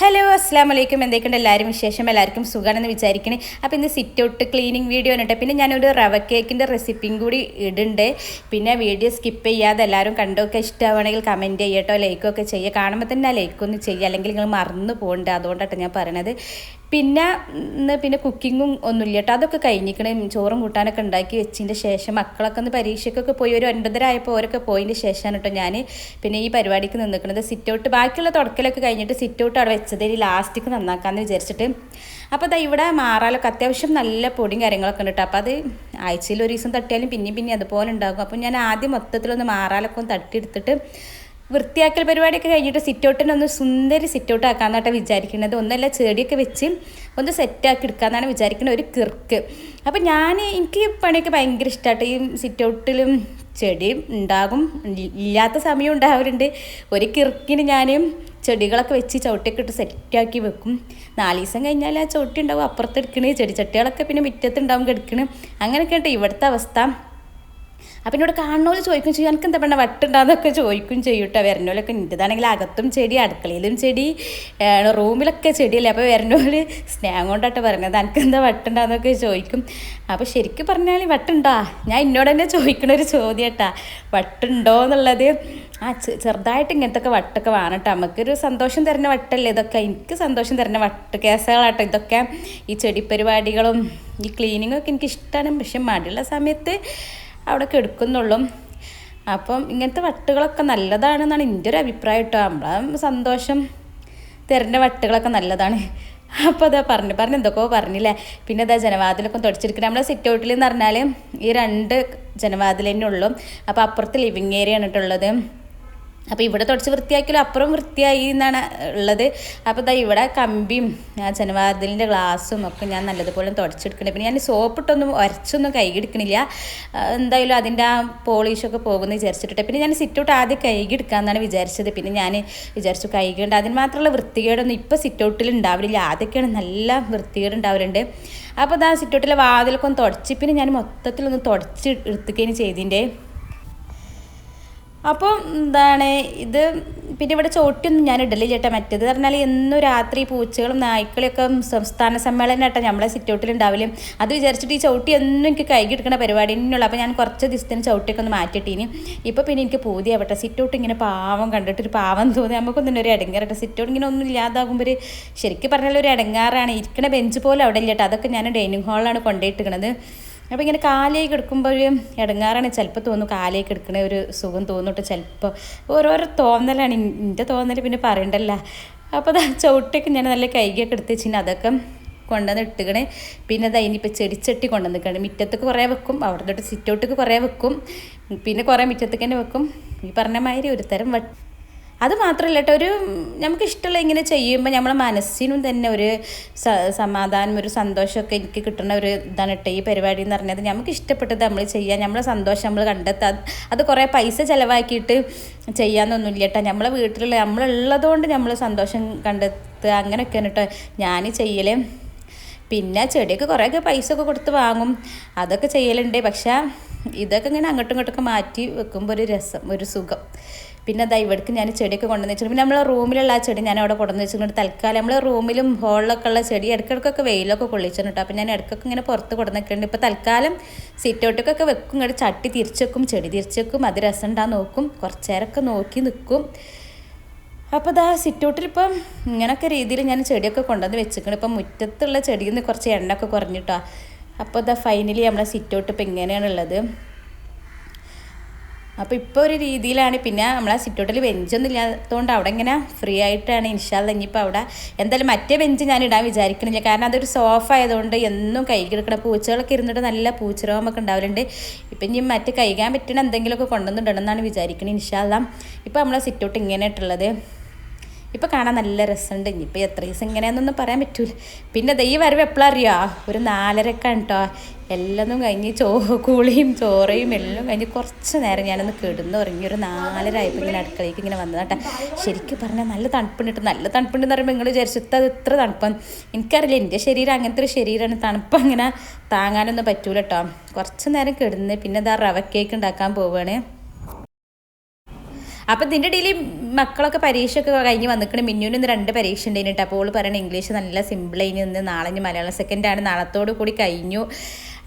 Hello അസ്സാം വലൈക്കും എന്തൊക്കെയുണ്ട്? എല്ലാവരും വിശേഷം എല്ലാവർക്കും സുഖമാണെന്ന് വിചാരിക്കണേ. അപ്പോൾ ഇന്ന് സിറ്റ് ഔട്ട് ക്ലീനിങ് വീഡിയോ ഉണ്ട് പിന്നെ ഞാനൊരു റവ കേക്കിന്റെ റെസിപ്പിയും കൂടി ഇടുന്നുണ്ട്. പിന്നെ വീഡിയോ സ്കിപ്പ് ചെയ്യാതെ എല്ലാവരും കണ്ടൊക്കെ ഇഷ്ടമാണെങ്കിൽ കമന്റ് ചെയ്യട്ടോ ലൈക്കൊക്കെ ചെയ്യുക കാണുമ്പോൾ തന്നെ ലൈക്കൊന്ന് ചെയ്യുക അല്ലെങ്കിൽ നിങ്ങൾ മറന്നു പോകണ്ട. അതുകൊണ്ടാണ് ഞാൻ പറയണത്. പിന്നെ പിന്നെ കുക്കിങ്ങും ഒന്നുമില്ല കേട്ടോ അതൊക്കെ കഴിഞ്ഞിക്കണേ. ചോറും കൂട്ടാനൊക്കെ ഉണ്ടാക്കി വെച്ചതിന്റെ ശേഷം മക്കളൊക്കെ ഒന്ന് പരീക്ഷയ്ക്കൊക്കെ പോയി. ഒരു ഒൻപതര ആയപ്പോൾ ഓരൊക്കെ പോയതിന്റെ ശേഷമാണ് കേട്ടോ ഞാൻ പിന്നെ ഈ പരിപാടിക്ക് നിൽക്കുന്നത് സിറ്റ് ഔട്ട് ബാക്കിയുള്ള തുടക്കലൊക്കെ കഴിഞ്ഞിട്ട് സിറ്റ് ഔട്ട് അവിടെ വെച്ചത് ഈ ലാസ്റ്റിക്ക് നന്നാക്കാമെന്ന് വിചാരിച്ചിട്ട്. അപ്പോൾ അതാ ഇവിടെ മാറാലൊക്കെ അത്യാവശ്യം നല്ല പൊടിയും കാര്യങ്ങളൊക്കെ ഉണ്ട് കേട്ടോ അപ്പോൾ അത് ആഴ്ചയിൽ ഒരു ദിവസം തട്ടിയാലും പിന്നെയും പിന്നെയും അതുപോലെ ഉണ്ടാകും. അപ്പോൾ ഞാൻ ആദ്യം മൊത്തത്തിലൊന്ന് മാറാലൊക്കെ ഒന്ന് തട്ടിയെടുത്തിട്ട് വൃത്തിയാക്കൽ പരിപാടിയൊക്കെ കഴിഞ്ഞിട്ട് സിറ്റൗട്ടിനെ ഒന്ന് സുന്ദരി സിറ്റൗട്ട് ഔട്ട് ആക്കാന്നാട്ടോ വിചാരിക്കുന്നത് ഒന്നല്ല ചെടിയൊക്കെ വെച്ച് ഒന്ന് സെറ്റാക്കി എടുക്കാമെന്നാണ് വിചാരിക്കുന്നത് ഒരു കിർക്ക്. അപ്പോൾ ഞാൻ എനിക്ക് പണിയൊക്കെ ഭയങ്കര ഇഷ്ടമായിട്ട് ഈ സിറ്റൗട്ടിലും ചെടി ഉണ്ടാകും. ഇല്ലാത്ത സമയം ഉണ്ടാവാറുണ്ട് ഒരു കിർക്കിന് ഞാൻ ചെടികളൊക്കെ വെച്ച് ചവിട്ടിയൊക്കെ ഇട്ട് സെറ്റാക്കി വെക്കും. നാല് ദിവസം കഴിഞ്ഞാൽ ആ ചവിട്ടി ഉണ്ടാവും. അപ്പുറത്ത് എടുക്കണേ ചെടി ചട്ടികളൊക്കെ പിന്നെ മുറ്റത്ത് ഉണ്ടാവും കിടക്കണ്. അങ്ങനെയൊക്കെ ഉണ്ട് ഇവിടുത്തെ അവസ്ഥ. അപ്പം എന്നോട് കാണുന്നോൽ ചോദിക്കും ചെയ്യും. എനിക്ക് എന്താ പറഞ്ഞാൽ വട്ടുണ്ടാകുന്നൊക്കെ ചോദിക്കും ചെയ്യും കേട്ടോ വരണോലൊക്കെ ഇന്റെതാണെങ്കിൽ അകത്തും ചെടി അടുക്കളയിലും ചെടി റൂമിലൊക്കെ ചെടിയല്ലേ? അപ്പോൾ വരണോൽ സ്നേഹം കൊണ്ടാട്ടോ പറഞ്ഞത് എനിക്ക് എന്താ വട്ടുണ്ടാകുന്നൊക്കെ ചോദിക്കും. അപ്പോൾ ശരിക്കും പറഞ്ഞാൽ വട്ടുണ്ടോ? ഞാൻ എന്നോട് തന്നെ ചോദിക്കണ ഒരു ചോദ്യം കേട്ടാ വട്ടുണ്ടോ എന്നുള്ളത്? ആ ചെറുതായിട്ട് ഇങ്ങനത്തെ വട്ടൊക്കെ വേണം നമുക്കൊരു സന്തോഷം തരുന്ന വട്ടല്ലേ ഇതൊക്കെ. എനിക്ക് സന്തോഷം തരുന്ന വട്ട് കേസുകളാട്ടോ ഇതൊക്കെ. ഈ ചെടി പരിപാടികളും ഈ ക്ലീനിങ്ങൊക്കെ എനിക്ക് ഇഷ്ടമാണ് പക്ഷെ മടിയുള്ള സമയത്ത് അവിടെ കെടുക്കുന്നുള്ളൂ. അപ്പം ഇങ്ങനത്തെ വട്ടുകളൊക്കെ നല്ലതാണെന്നാണ് എന്റെ ഒരു അഭിപ്രായം കേട്ടോ. നമ്മളെ സന്തോഷം തരേണ്ട വട്ടുകളൊക്കെ നല്ലതാണ്. അപ്പോൾ അതാ പറഞ്ഞു. പറഞ്ഞു എന്തൊക്കെയോ പറഞ്ഞില്ലേ? പിന്നെ അതാ ജനവാതിലൊക്കെ തുടച്ചിരിക്കുന്നത് നമ്മളെ സിറ്റ് ഔട്ടിൽ എന്ന് പറഞ്ഞാൽ ഈ രണ്ട് ജനവാതിൽ തന്നെ ഉള്ളൂ. അപ്പോൾ അപ്പുറത്ത് ലിവിങ് ഏരിയ ആണ് കേട്ടുള്ളത് അപ്പോൾ ഇവിടെ തുടച്ച് വൃത്തിയാക്കിയാലും അപ്പുറം വൃത്തിയായി എന്നാണ് ഉള്ളത്. അപ്പോൾ ഇതാ ഇവിടെ കമ്പിയും ആ ജനവാതിലിന്റെ ഗ്ലാസ്സും ഒക്കെ ഞാൻ നല്ലതുപോലെ തുടച്ചെടുക്കണേ പിന്നെ ഞാൻ സോപ്പിട്ടൊന്നും ഉരച്ചൊന്നും കൈകിടിക്കണില്ല. എന്തായാലും അതിന്റെ ആ പോളിഷൊക്കെ പോകുന്നത് വിചാരിച്ചിട്ട് പിന്നെ ഞാൻ സിറ്റൗട്ട് ആദ്യം കൈകിടിക്കാമെന്നാണ് വിചാരിച്ചത്. പിന്നെ ഞാൻ വിചാരിച്ചു കൈകിണ്ട്. അതിന് മാത്രമുള്ള വൃത്തികേടൊന്നും ഇപ്പോൾ സിറ്റൗട്ടിൽ ഉണ്ടാവില്ല ആദ്യമൊക്കെയാണ് നല്ല വൃത്തികേട് ഉണ്ടാവലുണ്ട്. അപ്പോൾ ഇതാ സിറ്റൗട്ടിലെ വാതിലൊക്കെ ഒന്ന് തുടച്ച്. പിന്നെ ഞാൻ മൊത്തത്തിലൊന്ന് തുടച്ച് എടുത്തുകയും ചെയ്തിന്റെ. അപ്പോൾ എന്താണ് ഇത് പിന്നെ ഇവിടെ ചോട്ടിയൊന്നും ഞാൻ ഇടലി ചേട്ടാ. മറ്റേത് പറഞ്ഞാൽ എന്നും രാത്രി പൂച്ചകളും നായ്ക്കളൊക്കെ സംസ്ഥാന സമ്മേളനം കേട്ടോ നമ്മളെ സിറ്റൗട്ടിൽ ഉണ്ടാവില്ല അത് വിചാരിച്ചിട്ട് ഈ ചവിട്ടി ഒന്നും എനിക്ക് കൈകിടക്കണ പരിപാടി തന്നെയുള്ളൂ. അപ്പോൾ ഞാൻ കുറച്ച് ദിവസത്തിന് ചവിട്ടിയൊക്കെ ഒന്ന് മാറ്റിയിട്ടീനി. ഇപ്പോൾ പിന്നെ എനിക്ക് പൂതിയാവട്ടെ. സിറ്റൗട്ട് ഇങ്ങനെ പാവം കണ്ടിട്ട് ഒരു പാവം തോന്നി. നമുക്കൊന്നും ഒരു ഇടങ്ങാറട്ടെ സിറ്റൗട്ട് ഇങ്ങനെ ഒന്നും ഇല്ലാതാകുമ്പോൾ ഒരു ശരിക്കും പറഞ്ഞാൽ ഒരു ഇടങ്ങാറാണ് ഇരിക്കണ ബെഞ്ച് പോലും അവിടെ ഇല്ല കേട്ടോ അതൊക്കെ ഞാൻ ഡൈനിങ് ഹാളിലാണ് കൊണ്ടുപോയിട്ടിരിക്കണത് അപ്പോൾ ഇങ്ങനെ കാലേക്ക് എടുക്കുമ്പോൾ ഒരു ഇടങ്ങാറാണ് ചിലപ്പോൾ തോന്നും. കാലേക്ക് എടുക്കണ ഒരു സുഖം തോന്നിട്ട് ചിലപ്പോൾ ഓരോരോ തോന്നലാണ്. എന്റെ തോന്നൽ പിന്നെ പറയണ്ടല്ല. അപ്പോൾ അത് ചവിട്ടൊക്കെ ഞാൻ നല്ല കൈകൊക്കെ എടുത്ത് വെച്ചിട്ട് അതൊക്കെ കൊണ്ടുവന്ന് ഇട്ടുകണേ പിന്നെ അത് ഇനിയിപ്പോൾ ചെടിച്ചട്ടി കൊണ്ടുവന്നിട്ടുണ്ട് മുറ്റത്തേക്ക് കുറേ വെക്കും. അവിടെ തൊട്ട് സിറ്റൗട്ടേക്ക് കുറേ വെക്കും. പിന്നെ കുറേ മുറ്റത്തേക്ക് തന്നെ വെക്കും. ഈ പറഞ്ഞ മാതിരി ഒരു തരം അത് മാത്രമല്ല കേട്ടോ ഒരു നമുക്ക് ഇഷ്ടമുള്ള ഇങ്ങനെ ചെയ്യുമ്പോൾ നമ്മളെ മനസ്സിനും തന്നെ ഒരു സമാധാനം ഒരു സന്തോഷമൊക്കെ എനിക്ക് കിട്ടുന്ന ഒരു ഇതാണ് കേട്ടോ ഈ പരിപാടി എന്ന് പറഞ്ഞത്. നമുക്ക് ഇഷ്ടപ്പെട്ടത് നമ്മൾ ചെയ്യാം നമ്മളെ സന്തോഷം നമ്മൾ കണ്ടെത്താം. അത് കുറേ പൈസ ചിലവാക്കിയിട്ട് ചെയ്യാമെന്നൊന്നുമില്ല കേട്ടോ നമ്മളെ വീട്ടിലുള്ള നമ്മളുള്ളതുകൊണ്ട് നമ്മൾ സന്തോഷം കണ്ടെത്തുക അങ്ങനെയൊക്കെയാണ് കേട്ടോ ഞാൻ ചെയ്യൽ പിന്നെ ചെടിയൊക്കെ കുറേയൊക്കെ പൈസ ഒക്കെ കൊടുത്ത് വാങ്ങും അതൊക്കെ ചെയ്യലുണ്ട്. പക്ഷേ ഇതൊക്കെ ഇങ്ങനെ അങ്ങോട്ടും ഇങ്ങോട്ടൊക്കെ മാറ്റി വെക്കുമ്പോൾ ഒരു രസം ഒരു സുഖം. പിന്നെ അതാ ഇവിടേക്ക് ഞാൻ ചെടിയൊക്കെ കൊണ്ടുവന്ന് വെച്ചിട്ടുണ്ട്. പിന്നെ നമ്മളെ റൂമിലുള്ള ആ ചെടി ഞാൻ അവിടെ കൊണ്ടുവന്ന് വെച്ചിട്ടുണ്ട്. തൽക്കാലം നമ്മൾ റൂമിലും ഹോളിലൊക്കെ ഉള്ള ചെടി ഇടയ്ക്കിടയ്ക്കൊക്കെ വെയിലൊക്കെ കൊള്ളിച്ചിട്ടുണ്ട് അപ്പോൾ ഞാൻ ഇടയ്ക്കൊക്കെ ഇങ്ങനെ പുറത്ത് കൊണ്ടുവന്നിട്ടുണ്ട് ഇപ്പോൾ തൽക്കാലം സിറ്റൗട്ടൊക്കെ വെക്കും. ഇങ്ങോട്ട് ചട്ടി തിരിച്ചു വെക്കും ചെടി തിരിച്ചു വെക്കും. അത് രസം ഉണ്ടാകും നോക്കും. കുറച്ചേരൊക്കെ നോക്കി നിൽക്കും അപ്പോൾ ഇതാ സിറ്റൗട്ടിൽ ഇപ്പം ഇങ്ങനൊക്കെ രീതിയിൽ ഞാൻ ചെടിയൊക്കെ കൊണ്ടുവന്ന് വെച്ചിരിക്കണം ഇപ്പം മുറ്റത്തുള്ള ചെടിയിൽ നിന്ന് കുറച്ച് എണ്ണ ഒക്കെ കുറഞ്ഞിട്ടോ. അപ്പോൾ ഇതാ ഫൈനലി നമ്മളെ സിറ്റൗട്ട് ഇപ്പം ഇങ്ങനെയാണുള്ളത്. അപ്പോൾ ഇപ്പോൾ ഒരു രീതിയിലാണ്. പിന്നെ നമ്മളെ സിറ്റോട്ടിൽ ബെഞ്ചൊന്നും ഇല്ലാത്തതുകൊണ്ട് അവിടെ ഇങ്ങനെ ഫ്രീ ആയിട്ടാണ്. ഇൻഷാല്ല ഇനിയിപ്പോൾ അവിടെ എന്തായാലും മറ്റേ ബെഞ്ച് ഞാൻ ഇടാൻ വിചാരിക്കണില്ല. കാരണം അതൊരു സോഫ ആയതുകൊണ്ട് എന്നും കൈ കിടക്കണം പൂച്ചകളൊക്കെ ഇരുന്നിട്ട് നല്ല പൂച്ചരോമൊക്കെ ഉണ്ടാവലുണ്ട്. ഇപ്പം ഇനി മറ്റേ കൈകാൻ പറ്റണ എന്തെങ്കിലുമൊക്കെ കൊണ്ടുവന്നിട്ടുണ്ടെന്നാണ് വിചാരിക്കുന്നത് ഇൻഷാല്ല ഇപ്പോൾ നമ്മളെ സിറ്റൗട്ട് ഇങ്ങനെയായിട്ടുള്ളത്. ഇപ്പോൾ കാണാൻ നല്ല രസമുണ്ട് ഇനിയിപ്പോൾ എത്ര ദിവസം ഇങ്ങനെയെന്നൊന്നും പറയാൻ പറ്റൂല. പിന്നെ ദൈ വരവ് എപ്പോഴും ഒരു നാലരക്കാണ് കേട്ടോ എല്ലാം കഴിഞ്ഞ് ചോ കൂളിയും ചോറയും എല്ലാം കഴിഞ്ഞ് കുറച്ച് നേരം ഞാനൊന്ന് കിടന്ന് ഉറങ്ങി ഒരു നാലരായപ്പോൾ ഇങ്ങനെ അടുക്കളയ്ക്ക് ഇങ്ങനെ വന്നതാട്ടെ ശരിക്കും പറഞ്ഞാൽ നല്ല തണുപ്പുണ്ട് നല്ല തണുപ്പുണ്ടെന്ന് പറയുമ്പോൾ നിങ്ങൾ വിചാരിച്ചു അത് ഇത്ര തണുപ്പാണ് എനിക്കറിയില്ല. എന്റെ ശരീരം അങ്ങനത്തെ ഒരു ശരീരമാണ് തണുപ്പ് അങ്ങനെ താങ്ങാനൊന്നും പറ്റൂല കേട്ടോ കുറച്ച് നേരം കിടന്ന് പിന്നെ ഇതാ റവ കേക്ക് ഉണ്ടാക്കാൻ പോവുകയാണ് അപ്പോൾ ഇതിന്റെ ഇടയിൽ മക്കളൊക്കെ പരീക്ഷയൊക്കെ കഴിഞ്ഞ് വന്നിക്കണ. മിന്നുവിന് ഇന്ന് രണ്ട് പരീക്ഷ ഉണ്ടായിട്ട് അപ്പോൾ ഓൾ പറയണ ഇംഗ്ലീഷ് നല്ല സിമ്പിളായി നിന്ന് നാളെ ഇനി മലയാളം സെക്കൻഡാണ് നാളത്തോടു കൂടി കഴിഞ്ഞു.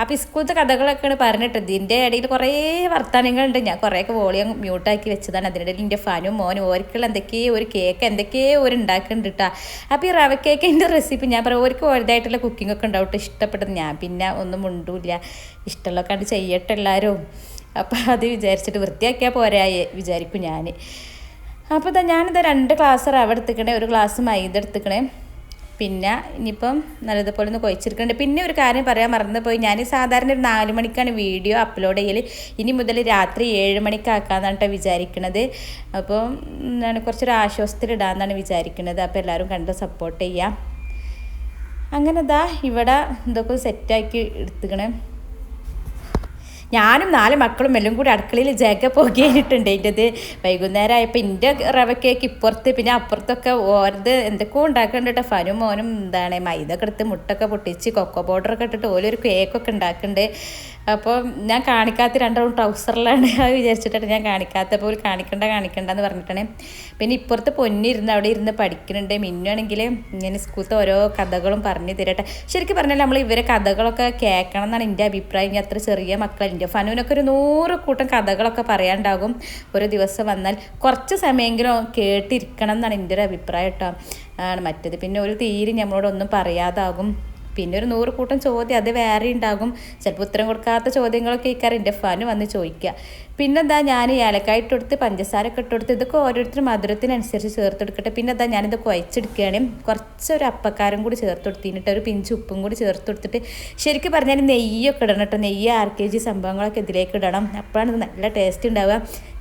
അപ്പോൾ സ്കൂളത്തെ കഥകളൊക്കെയാണ് പറഞ്ഞിട്ട് ഇതിന്റെ ഇടയിൽ കുറേ വർത്തമാനങ്ങളുണ്ട്. ഞാൻ കുറേയൊക്കെ വോളിയം മ്യൂട്ടാക്കി വെച്ചതാണ്. അതിനിടയിൽ എന്റെ ഫാനും മോനും ഓർക്കുള്ള എന്തൊക്കെയോ ഒരു കേക്ക് എന്തൊക്കെയോ ഒരു ഉണ്ടാക്കുന്നുണ്ട് കേട്ടോ അപ്പോൾ ഈ റവ കേക്കിന്റെ റെസിപ്പി ഞാൻ പറയാം. ഓർക്ക് വലുതായിട്ടുള്ള കുക്കിംഗ് ഒക്കെ ഉണ്ടാവട്ടെ ഇഷ്ടപ്പെട്ടത് ഞാൻ. പിന്നെ ഒന്നും മുണ്ടൂല്ല. ഇഷ്ടമുള്ളൊക്കെ കണ്ട് ചെയ്യട്ടെ എല്ലാവരും അപ്പോൾ അത് വിചാരിച്ചിട്ട് വൃത്തിയാക്കിയാൽ പോരായേ വിചാരിക്കും ഞാൻ അപ്പോൾ ഇതാ ഞാനിത് രണ്ട് ഗ്ലാസ് റവ എടുത്തിക്കണേ ഒരു ഗ്ലാസ് മൈദ എടുത്തിക്കണേ. പിന്നെ ഇനിയിപ്പം നല്ലതുപോലെ ഒന്ന് കുഴച്ചെടുക്കുന്നുണ്ട് പിന്നെ ഒരു കാര്യം പറയാൻ മറന്നു പോയി ഞാൻ സാധാരണ ഒരു നാല് മണിക്കാണ് വീഡിയോ അപ്ലോഡ് ചെയ്യൽ ഇനി മുതൽ രാത്രി ഏഴ് മണിക്കാക്കാന്നാണ് കേട്ടോ വിചാരിക്കണത്. അപ്പോൾ എന്താണ് കുറച്ചൊരു ആശ്വാസത്തിലിടാന്നാണ് വിചാരിക്കുന്നത് അപ്പോൾ എല്ലാവരും കണ്ട് സപ്പോർട്ട് ചെയ്യാം. അങ്ങനെ ഇതാ ഇവിടെ ഇതൊക്കെ സെറ്റാക്കി എടുത്തുക്കണേ. ഞാനും നാല് മക്കളും എല്ലാം കൂടി അടുക്കളയിൽ ജഗ പോകിയിട്ടുണ്ട് എന്റെത് വൈകുന്നേരം ആയപ്പോൾ എന്റെ റവ കേക്ക് ഇപ്പുറത്ത് പിന്നെ അപ്പുറത്തൊക്കെ ഓരത് എന്തൊക്കെയോ ഉണ്ടാക്കുന്നുണ്ട് ഫനും മോനും എന്താണ് മൈദ ഒക്കെ എടുത്ത് മുട്ടൊക്കെ പൊട്ടിച്ച് കൊക്കോ പൗഡറൊക്കെ ഇട്ടിട്ട് ഓലൊരു കേക്കൊക്കെ ഉണ്ടാക്കുന്നുണ്ട് അപ്പോൾ ഞാൻ കാണിക്കാത്ത രണ്ടാളും ട്രൗസറിലാണ് അത് വിചാരിച്ചിട്ടാണ് ഞാൻ കാണിക്കാത്ത പോലെ കാണിക്കണ്ട കാണിക്കണ്ട എന്ന് പറഞ്ഞിട്ടാണ്. പിന്നെ ഇപ്പുറത്ത് പൊന്നിരുന്ന് അവിടെ ഇരുന്ന് പഠിക്കുന്നുണ്ട് മിന്നാണെങ്കിൽ ഇങ്ങനെ സ്കൂളത്തെ ഓരോ കഥകളും പറഞ്ഞു തരട്ടെ. ശരിക്കും പറഞ്ഞാൽ നമ്മൾ ഇവരെ കഥകളൊക്കെ കേൾക്കണം എന്നാണ് എന്റെ അഭിപ്രായം. അത്ര ചെറിയ മക്കളുണ്ട് ഫനുവിനൊക്കെ ഒരു നൂറ് കൂട്ടം കഥകളൊക്കെ പറയാണ്ടാകും ഒരു ദിവസം വന്നാൽ. കുറച്ച് സമയമെങ്കിലും കേട്ടിരിക്കണം എന്നാണ് എന്റെ ഒരു അഭിപ്രായം കേട്ടോ. ആണ് മറ്റത്. പിന്നെ ഒരു തീരെ നമ്മളോടൊന്നും പറയാതാകും. പിന്നെ ഒരു നൂറ് കൂട്ടം ചോദ്യം അത് വേറെ ഉണ്ടാകും. ചിലപ്പോൾ ഉത്തരം കൊടുക്കാത്ത ചോദ്യങ്ങളൊക്കെ ഇക്കാരം എന്റെ ഫാന് വന്ന് ചോദിക്കുക പിന്നെന്താ ഞാൻ ഏലക്കായ ഇട്ടെടുത്ത് പഞ്ചസാര ഒക്കെ ഇട്ടെടുത്ത് ഇതൊക്കെ ഓരോരുത്തരും മധുരത്തിനനുസരിച്ച് ചേർത്തെടുക്കട്ടെ പിന്നെ എന്താ ഞാനിത് കുഴച്ചെടുക്കുകയാണ് കുറച്ചൊരു അപ്പക്കാരം കൂടി ചേർത്ത് കൊടുത്തിട്ട് ഒരു പിഞ്ച് ഉപ്പും കൂടി ചേർത്ത് കൊടുത്തിട്ട് ശരിക്കും പറഞ്ഞാൽ നെയ്യൊക്കെ ഇടണം കേട്ടോ. നെയ്യ് ആർ കെ ജി സംഭവങ്ങളൊക്കെ ഇതിലേക്ക് ഇടണം. അപ്പോഴാണ് ഇത് നല്ല ടേസ്റ്റ് ഉണ്ടാവുക.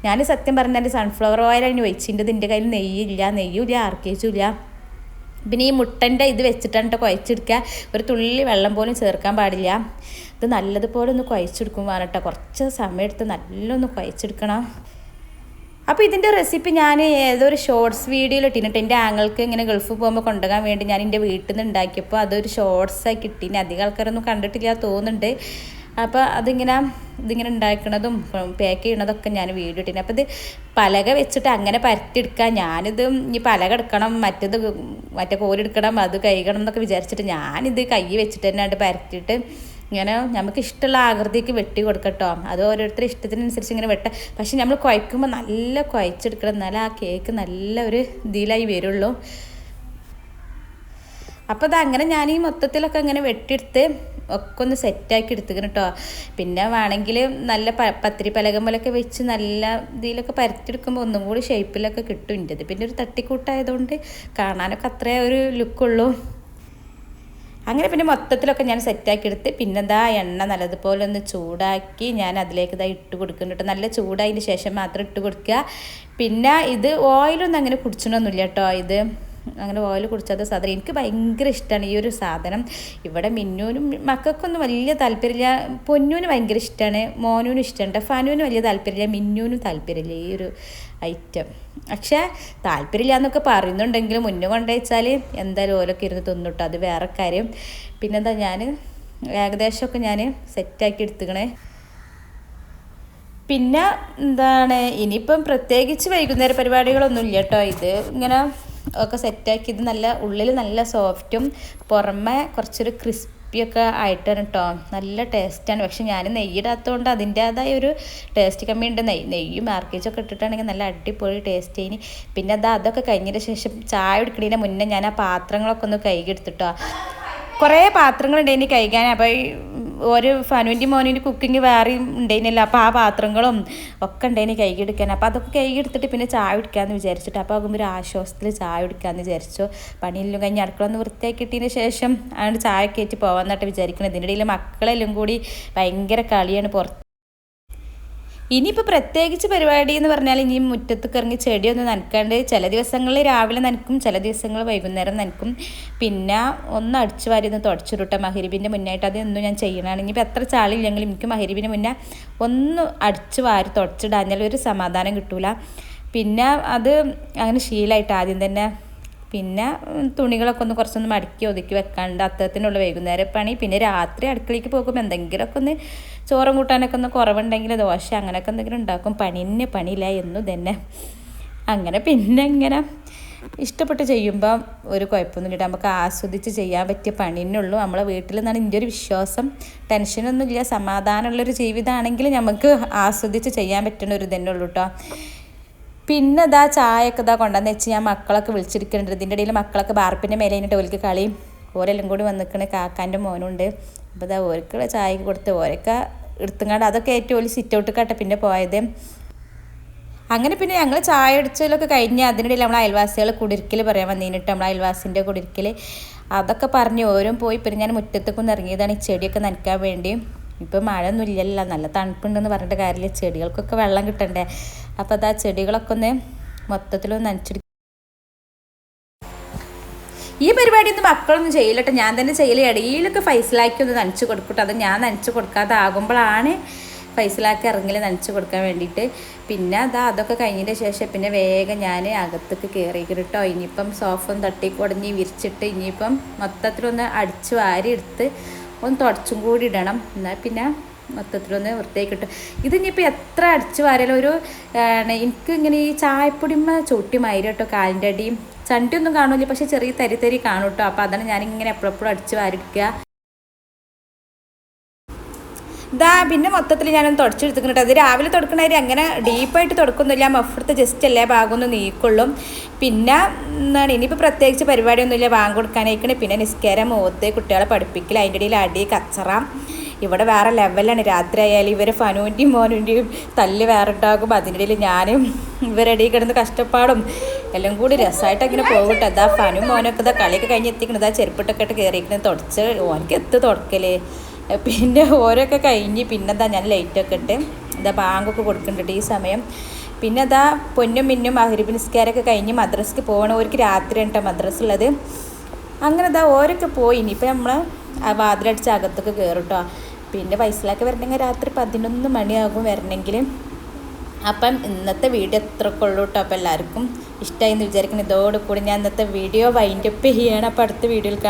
ഞാൻ സത്യം പറഞ്ഞാൽ സൺഫ്ലവർ ഓയിലാണ് ഒഴിച്ചിന്റെ ഇതിന്റെ കയ്യിൽ നെയ്യില്ല നെയ്യും ഇല്ല ആർ കെ ജിയും ഇല്ല. പിന്നെ ഈ മുട്ടന്റെ ഇത് വെച്ചിട്ടാണ് കേട്ടോ കുഴച്ചെടുക്കുക. ഒരു തുള്ളി വെള്ളം പോലും ചേർക്കാൻ പാടില്ല. ഇത് നല്ലതുപോലെ ഒന്ന് കുഴച്ചെടുക്കും വേണം കേട്ടോ കുറച്ച് സമയം എടുത്ത് നല്ലൊന്ന് കുഴച്ചെടുക്കണം. അപ്പോൾ ഇതിന്റെ റെസിപ്പി ഞാൻ ഏതോ ഒരു ഷോർട്സ് വീഡിയോയിൽ ഇട്ടിട്ട് എന്റെ ആങ്ങൾക്ക് ഇങ്ങനെ ഗൾഫ് പോകുമ്പോൾ കൊണ്ടുപോകാൻ വേണ്ടി ഞാൻ എന്റെ വീട്ടിൽ നിന്ന് ഉണ്ടാക്കിയപ്പോൾ അതൊരു ഷോർട്സായി ഇനി അധികം ആൾക്കാരൊന്നും കണ്ടിട്ടില്ല തോന്നുന്നുണ്ട്. അപ്പോൾ അതിങ്ങനെ ഇതിങ്ങനെ ഉണ്ടാക്കണതും പാക്ക് ചെയ്യണതൊക്കെ ഞാൻ വീഡിയോ ഇട്ടിന് അപ്പോൾ ഇത് പലക വെച്ചിട്ട് അങ്ങനെ പരത്തിയെടുക്കാം. ഞാനിത് ഈ പലക എടുക്കണം മറ്റത് മറ്റേ കോലെടുക്കണം അത് കഴുകണം എന്നൊക്കെ വിചാരിച്ചിട്ട് ഞാനിത് കൈ വെച്ചിട്ട് തന്നെ ആയിട്ട് പരത്തിയിട്ട് ഇങ്ങനെ നമുക്ക് ഇഷ്ടമുള്ള ആകൃതിക്ക് വെട്ടി കൊടുക്കട്ടോ അത് ഓരോരുത്തരുടെ ഇഷ്ടത്തിനനുസരിച്ച് ഇങ്ങനെ വെട്ട. പക്ഷെ നമ്മൾ കുഴക്കുമ്പോൾ നല്ല കുഴച്ചെടുക്കണം. എന്നാലേ ആ കേക്ക് നല്ല ഒരു ഇതിലായി വരുള്ളൂ. അപ്പോൾ അത് അങ്ങനെ ഞാൻ ഈ മൊത്തത്തിലൊക്കെ അങ്ങനെ വെട്ടിയെടുത്ത് ഒക്കെ ഒന്ന് സെറ്റാക്കി എടുത്തുക്കണം കേട്ടോ പിന്നെ വേണമെങ്കിൽ നല്ല പ പത്തിരി പലകം പോലൊക്കെ വെച്ച് നല്ല ഇതിലൊക്കെ പരത്തിയെടുക്കുമ്പോൾ ഒന്നും കൂടി ഷേപ്പിലൊക്കെ കിട്ടും ഇന്റെത്. പിന്നെ ഒരു തട്ടിക്കൂട്ടായതുകൊണ്ട് കാണാനൊക്കെ അത്രേ ഒരു ലുക്കുള്ളൂ അങ്ങനെ പിന്നെ മൊത്തത്തിലൊക്കെ ഞാൻ സെറ്റാക്കി എടുത്ത് പിന്നെന്താ എണ്ണ നല്ലതുപോലെ ഒന്ന് ചൂടാക്കി ഞാൻ അതിലേക്ക് ഇതാ ഇട്ട് കൊടുക്കുന്നുണ്ട് നല്ല ചൂടായതിന് ശേഷം മാത്രം ഇട്ട് കൊടുക്കുക. പിന്നെ ഇത് ഓയിലൊന്നും അങ്ങനെ കുടിച്ചണമൊന്നുമില്ല കേട്ടോ ഇത്. അങ്ങനെ ഓയിൽ കുടിച്ചാത്ത സാധനം. എനിക്ക് ഭയങ്കര ഇഷ്ടമാണ് ഈ ഒരു സാധനം. ഇവിടെ മിന്നൂനും മക്കൾക്കൊന്നും വലിയ താല്പര്യമില്ല. പൊന്നൂന് ഭയങ്കര ഇഷ്ടമാണ് മോനൂനും ഇഷ്ടമുണ്ട് ഫനുവിന് വലിയ താല്പര്യമില്ല. മിന്നൂനും താല്പര്യമില്ല ഈ ഒരു ഐറ്റം പക്ഷേ താല്പര്യമില്ല എന്നൊക്കെ പറയുന്നുണ്ടെങ്കിലും മുന്നേ കൊണ്ടുവച്ചാൽ എന്തായാലും ഓലൊക്കെ ഇരുന്ന് തിന്നിട്ടോ. അത് വേറെ കാര്യം. പിന്നെന്താ ഞാൻ ഏകദേശമൊക്കെ ഞാൻ സെറ്റാക്കി എടുത്തുക്കണേ. പിന്നെ എന്താണ്? ഇനിയിപ്പം പ്രത്യേകിച്ച് വൈകുന്നേര പരിപാടികളൊന്നും ഇല്ല കേട്ടോ ഇത്. ഇങ്ങനെ ഒക്കെ സെറ്റാക്കി ഇത് നല്ല ഉള്ളിൽ നല്ല സോഫ്റ്റും പുറമെ കുറച്ചൊരു ക്രിസ്പിയൊക്കെ ആയിട്ടാണ് കേട്ടോ നല്ല ടേസ്റ്റാണ് പക്ഷെ ഞാൻ നെയ്യിടാത്തതുകൊണ്ട് അതിന്റേതായ ഒരു ടേസ്റ്റ് കമ്മിയുണ്ട് നെയ്യ് നെയ്യും മാർക്കേജൊക്കെ ഇട്ടിട്ടാണെങ്കിൽ നല്ല അടിപൊളി ടേസ്റ്റ് ചെയ്യുന്നു പിന്നെ അത് അതൊക്കെ കഴിഞ്ഞതിന് ശേഷം ചായ എടുക്കുന്നതിന് മുന്നേ ഞാൻ ആ പാത്രങ്ങളൊക്കെ ഒന്ന് കൈകെടുത്തിട്ടോ കുറേ പാത്രങ്ങളുണ്ടായിന് കഴിക്കാൻ. അപ്പോൾ ഒരു ഫനുവിന്റെ മോനിന്റെ കുക്കിംഗ് വേറെയും ഉണ്ടായിരുന്നില്ല. അപ്പോൾ ആ പാത്രങ്ങളും ഒക്കെ ഉണ്ടായിന് കൈകെടുക്കാൻ അപ്പോൾ അതൊക്കെ കൈകെടുത്തിട്ട് പിന്നെ ചായ കുടിക്കാമെന്ന് വിചാരിച്ചിട്ട്. അപ്പോൾ ആകുമ്പോൾ ഒരു ആശ്വാസത്തിൽ ചായ കുടിക്കാമെന്ന് വിചാരിച്ചു. പണിയെല്ലാം കഴിഞ്ഞ് അടുക്കള ഒന്ന് വൃത്തിയാക്കിയിട്ടതിന് ശേഷം ആണ് ചായ കയറ്റി പോകാമെന്നിട്ട് വിചാരിക്കുന്നത് ഇതിന്റെ ഇടയിൽ മക്കളെല്ലാം കൂടി ഭയങ്കര കളിയാണ്. പുറത്ത് ഇനിയിപ്പോൾ പ്രത്യേകിച്ച് പരിപാടി എന്ന് പറഞ്ഞാൽ ഇനി മുറ്റത്തൊക്കെ ഇറങ്ങി ചെടിയൊന്നും നനക്കാണ്ട് ചില ദിവസങ്ങളിൽ രാവിലെ നനക്കും ചില ദിവസങ്ങൾ വൈകുന്നേരം നനക്കും. പിന്നെ ഒന്ന് അടിച്ചു വാരി ഒന്ന് തുടച്ചിരുട്ട മഹരിബിന്റെ മുന്നായിട്ട്. അതൊന്നും ഞാൻ ചെയ്യണമാണ് ഇനിയിപ്പോൾ എത്ര ചാളില്ലെങ്കിലും എനിക്ക് മഹരിബിന് മുന്നേ ഒന്ന് അടിച്ചു വാരി തുടച്ചിടാഞ്ഞാൽ ഒരു സമാധാനം കിട്ടൂല. പിന്നെ അത് അങ്ങനെ ശീലമായിട്ട് ആദ്യം തന്നെ പിന്നെ തുണികളൊക്കെ ഒന്ന് കുറച്ചൊന്ന് മടക്കി ഒതുക്കി വെക്കാണ്ട് അത്തരത്തിനുള്ള വൈകുന്നേരം പണി. പിന്നെ രാത്രി അടുക്കളയ്ക്ക് പോകുമ്പോൾ എന്തെങ്കിലുമൊക്കെ ഒന്ന് ചോറും കൂട്ടാനൊക്കെ ഒന്ന് കുറവുണ്ടെങ്കിൽ ദോശ അങ്ങനെയൊക്കെ എന്തെങ്കിലും ഉണ്ടാക്കും. പണി തന്നെ പണിയില്ല എന്നു തന്നെ അങ്ങനെ പിന്നെ ഇങ്ങനെ ഇഷ്ടപ്പെട്ട് ചെയ്യുമ്പോൾ ഒരു കുഴപ്പമൊന്നുമില്ല നമുക്ക് ആസ്വദിച്ച് ചെയ്യാൻ പറ്റിയ പണി തന്നെ ഉള്ളൂ. നമ്മളെ വീട്ടിൽ നിന്നാണ് എന്റെ ഒരു വിശ്വാസം. ടെൻഷനൊന്നുമില്ല സമാധാനമുള്ളൊരു ജീവിതമാണെങ്കിൽ നമുക്ക് ആസ്വദിച്ച് ചെയ്യാൻ പറ്റുന്ന ഒരു ഇതന്നെ ഉള്ളൂ കേട്ടോ പിന്നെ ഇതാ ചായയൊക്കെ ഇതാ കൊണ്ടുവന്ന് വെച്ച് ഞാൻ മക്കളൊക്കെ വിളിച്ചിരിക്കുന്നുണ്ട്. ഇതിന്റെ ഇടയിൽ മക്കളൊക്കെ ബാർപ്പിന്റെ മേലെ കഴിഞ്ഞിട്ട് ഓർക്ക് കളി ഓരെല്ലാം കൂടി വന്നിക്കണ. കാക്കാന്റെ മോനുണ്ട്. അപ്പോൾ ഇതാ ഓർക്കുള്ള ചായക്ക് കൊടുത്ത് ഓരൊക്കെ എടുത്തുങ്ങാണ്ട് അതൊക്കെ ഏറ്റവും വലിയ സിറ്റ് ഔട്ട് കട്ട പിന്നെ പോയത്. അങ്ങനെ പിന്നെ ഞങ്ങൾ ചായ അടിച്ചതിലൊക്കെ കഴിഞ്ഞ് അതിനിടയിൽ നമ്മൾ അയൽവാസികൾ കുടിരിക്കൽ പറയാൻ വന്നിട്ട് നമ്മൾ അയൽവാസിന്റെ കുടിരിക്കൽ. അതൊക്കെ പറഞ്ഞ് ഓരോ പോയി. പിന്നെ ഞാൻ മുറ്റത്തേക്ക് ഇറങ്ങിയതാണ് ഈ ചെടിയൊക്കെ നനയ്ക്കാൻ വേണ്ടി. ഇപ്പം മഴയൊന്നും ഇല്ലല്ലോ. നല്ല തണുപ്പുണ്ടെന്ന് പറഞ്ഞിട്ട് കാര്യമില്ല. ചെടികൾക്കൊക്കെ വെള്ളം കിട്ടണ്ടേ? അപ്പോൾ ആ ചെടികളൊക്കെ ഒന്ന് മൊത്തത്തിലൊന്ന് നനച്ചെടുക്കും ഈ പരിപാടിയൊന്നും മക്കളൊന്നും ചെയ്യില്ലട്ടോ. ഞാൻ തന്നെ ചെയ്യില്ല ഇടയിലൊക്കെ ഫൈസലാക്കി ഒന്ന് നനച്ച് കൊടുക്കട്ടോ. അത് ഞാൻ നനച്ച് കൊടുക്കാതെ ആകുമ്പോഴാണ് ഫൈസലാക്കി ഇറങ്ങിൽ നനച്ച് കൊടുക്കാൻ വേണ്ടിയിട്ട്. പിന്നെ അതാ അതൊക്കെ കഴിഞ്ഞതിന് ശേഷം പിന്നെ വേഗം ഞാൻ അകത്തേക്ക് കയറിയിരിക്കും കേട്ടോ ഇനിയിപ്പം സോഫ ഒന്ന് തട്ടിക്കുടഞ്ഞ് വിരിച്ചിട്ട് ഇനിയിപ്പം മൊത്തത്തിലൊന്ന് അടിച്ച് വാരി എടുത്ത് ഒന്ന് തുടച്ചും കൂടി ഇടണം. എന്നാൽ പിന്നെ മൊത്തത്തിലൊന്ന് വൃത്തിയായി കിട്ടും ഇതിനിപ്പോൾ എത്ര അടിച്ചു വാരലും? ഒരു എനിക്ക് ഇങ്ങനെ ഈ ചായപ്പൊടിമ ചൊട്ടി മയിര കേട്ടോ കാലിന്റെ അടിയും ചണ്ടിയൊന്നും കാണില്ല. പക്ഷെ ചെറിയ തരി തരി കാണും കേട്ടോ അപ്പോൾ അതാണ് ഞാനിങ്ങനെ എപ്പോഴെപ്പോഴും അടിച്ച് വാരിക്കുക ഇതാ പിന്നെ മൊത്തത്തിൽ ഞാനൊന്ന് തുടച്ചെടുത്തിട്ടുണ്ട് അത് രാവിലെ തുടക്കണവര് അങ്ങനെ ഡീപ്പായിട്ട് തുടക്കൊന്നുമില്ല. മഫടുത്ത് ജസ്റ്റ് എല്ലാ ഭാഗം ഒന്ന് നീക്കൊള്ളും. പിന്നെ എന്താണ് ഇനിയിപ്പോൾ പ്രത്യേകിച്ച് പരിപാടിയൊന്നുമില്ല. ബാങ്ക് കൊടുക്കാനായിക്കണേ. പിന്നെ നിസ്കാരം മുഖത്ത് കുട്ടികളെ പഠിപ്പിക്കൽ അതിന്റെ ഇടയിൽ അടി കച്ചറ. ഇവിടെ വേറെ ലെവലാണ് രാത്രി ആയാലും ഇവരെ ഫനുവിന്റെയും മോനുന്റെയും തല്ല് വേറെ ഉണ്ടാകും. അതിന്റെ ഇടയിൽ ഞാനും ഇവരടി കിടന്ന് കഷ്ടപ്പാടും. എല്ലാം കൂടി രസമായിട്ട് അങ്ങനെ പോകട്ടെ. അതാ ഫനും മോനൊക്കെ ഇതാ കളിയൊക്കെ കഴിഞ്ഞ് എത്തിക്കണത്. ആ ചെരുപ്പിട്ടൊക്കെ ഇട്ട് കയറിയിരിക്കുന്നത് തുടച്ച് ഓനക്ക് എത്ത് തുടക്കൽ? പിന്നെ ഓരോക്കെ കഴിഞ്ഞ് പിന്നെന്താ ഞാൻ ലൈറ്റൊക്കെ ഇട്ട് ഇതാ ബാങ്കൊക്കെ കൊടുക്കുന്നുണ്ട് ഈ സമയം. പിന്നെ അതാ പൊന്നും മിന്നും അഹരിബ് നിസ്കാരമൊക്കെ കഴിഞ്ഞ് മദ്രസക്ക് പോകണം ഓർക്ക് രാത്രി കേട്ടോ മദ്രസ ഉള്ളത്. അങ്ങനെ ഇതാ ഓരൊക്കെ പോയി. ഇനിയിപ്പോൾ നമ്മൾ വാതിലടിച്ച് അകത്തൊക്കെ കയറും കേട്ടോ പിന്നെ വയസ്സിലാക്കി വരണമെങ്കിൽ രാത്രി പതിനൊന്ന് മണിയാകും വരണമെങ്കിൽ. അപ്പം ഇന്നത്തെ വീഡിയോ എത്രക്കുള്ളൂ കേട്ടോ. അപ്പോൾ എല്ലാവർക്കും ഇഷ്ടമായി എന്ന് വിചാരിക്കണം ഇതോടുകൂടി ഞാൻ ഇന്നത്തെ വീഡിയോ വൈൻഡപ്പ് ചെയ്യണം. അപ്പോൾ അടുത്ത വീഡിയോയിൽ